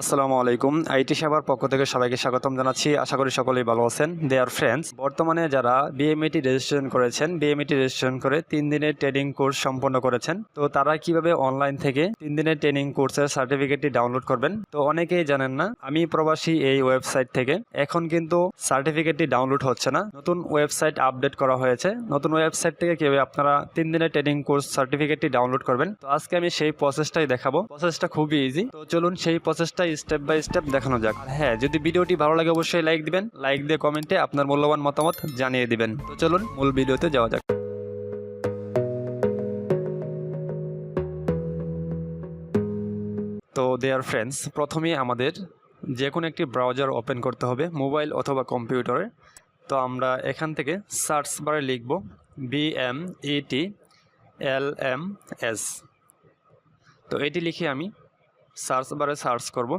আসসালামু আলাইকুম। আইটি সেবার পক্ষ থেকে সবাইকে স্বাগতম জানাচ্ছি। আশা করি সকলেই ভালো আছেন। দেয়ার ফ্রেন্ডস বর্তমানে যারা বিএমএটি রেজিস্ট্রেশন করেছেন বিএমএটি রেজিস্ট্রেশন করে তিন দিনের ট্রেনিং কোর্স সম্পন্ন করেছেন, তো তারা কীভাবে অনলাইন থেকে তিন দিনের ট্রেনিং কোর্সের সার্টিফিকেটটি ডাউনলোড করবেন? তো অনেকেই জানেন না, আমি প্রবাসী এই ওয়েবসাইট থেকে। এখন কিন্তু সার্টিফিকেটটি ডাউনলোড হচ্ছে না। নতুন ওয়েবসাইট আপডেট করা হয়েছে। নতুন ওয়েবসাইট থেকে কীভাবে আপনারা তিন দিনের ট্রেনিং কোর্স সার্টিফিকেটটি ডাউনলোড করবেন? তো আজকে আমি সেই প্রসেসটাই দেখাবো। প্রসেসটা খুবই ইজি তো চলুন সেই প্রসেসটাই স্টেপ বাই স্টেপ দেখানো যাক। হ্যাঁ যদি ভিডিওটি ভালো লাগে অবশ্যই লাইক দিবেন। লাইক দিয়ে কমেন্টে আপনার মূল্যবান মতামত জানিয়ে দিবেন। তো চলুন মূল ভিডিওতে যাওয়া যাক। তো দেয়ার ফ্রেন্ডস প্রথমেই আমাদের যে কোনো একটি ব্রাউজার ওপেন করতে হবে মোবাইল অথবা কম্পিউটারে তো আমরা এখান থেকে সার্চ বারে লিখব B M E T L M S তো এটি লিখে আমি সার্চ বারে সার্চ করব।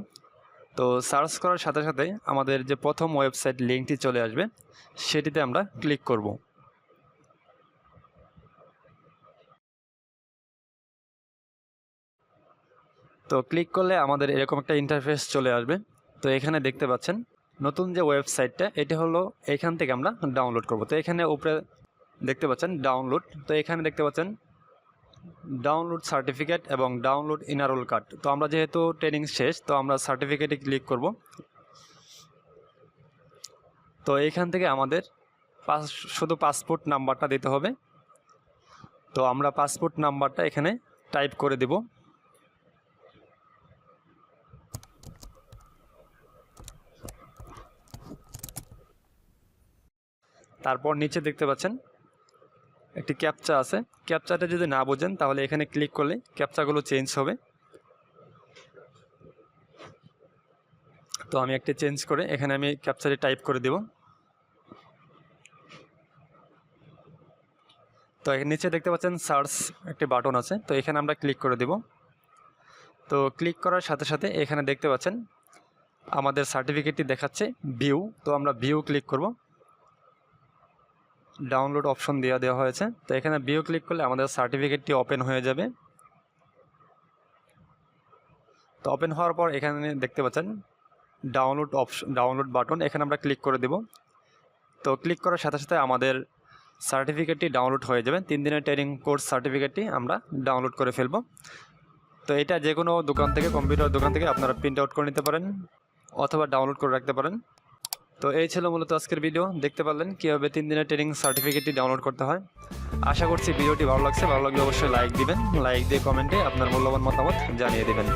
তো সার্চ করার সাথে সাথে আমাদের যে প্রথম ওয়েবসাইট লিঙ্কটি চলে আসবে, সেটিতে আমরা ক্লিক করব। তো ক্লিক করলে আমাদের এরকম একটা ইন্টারফেস চলে আসবে। তো এখানে দেখতে পাচ্ছেন, নতুন যে ওয়েবসাইটটা, এটা হলো এখান থেকে আমরা ডাউনলোড করব। তো এখানে উপরে দেখতে পাচ্ছেন, ডাউনলোড। তো এখানে দেখতে পাচ্ছেন ডাউনলোড সার্টিফিকেট এবং ডাউনলোড ইনারোল কার্ড তো আমরা যেহেতু ট্রেনিং শেষ, তো আমরা সার্টিফিকেটে ক্লিক করব। তো এইখান থেকে আমাদের পাস, শুধু পাসপোর্ট নাম্বারটা দিতে হবে। তো আমরা পাসপোর্ট নাম্বারটা এখানে টাইপ করে দেব। তারপর নিচে দেখতে পাচ্ছেন একটি ক্যাপচা আছে। ক্যাপচাটা যদি না বোঝেন, তাহলে এখানে ক্লিক করলে ক্যাপচাগুলো চেঞ্জ হবে। তো আমি একটি চেঞ্জ করে এখানে আমি ক্যাপচারে টাইপ করে দেব। তো নিচে দেখতে পাচ্ছেন সার্চ একটি বাটন আছে। তো এখানে আমরা ক্লিক করে দেব। তো ক্লিক করার সাথে সাথে এখানে দেখতে পাচ্ছেন, আমাদের সার্টিফিকেটটি দেখাচ্ছে ভিউ। তো আমরা ভিউ ক্লিক করব। ডাউনলোড অপশন দেওয়া দেওয়া হয়েছে। তো এখানে ভিউ ক্লিক করলে আমাদের সার্টিফিকেটটি ওপেন হয়ে যাবে। তো ওপেন হওয়ার পর এখানে দেখতে পাচ্ছেন ডাউনলোড অপশন ডাউনলোড বাটন এখানে আমরা ক্লিক করে দেব। তো ক্লিক করার সাথে সাথে আমাদের সার্টিফিকেটটি ডাউনলোড হয়ে যাবে। তিন দিনের ট্রেনিং কোর্স সার্টিফিকেটটি আমরা ডাউনলোড করে ফেলব। তো এটা যে কোনো দোকান থেকে কম্পিউটার দোকান থেকে আপনারা প্রিন্ট আউট করে নিতে পারেন, অথবা ডাউনলোড করে রাখতে পারেন। তো এই ছিল মূলত আজকের ভিডিও দেখতে পারলেন কীভাবে তিন দিনের ট্রেনিং সার্টিফিকেটটি ডাউনলোড করতে হয়। আশা করছি ভিডিওটি ভালো লাগছে। ভালো লাগলে অবশ্যই লাইক দিবেন। লাইক দিয়ে কমেন্টে আপনার মূল্যবান মতামত জানিয়ে দেবেন।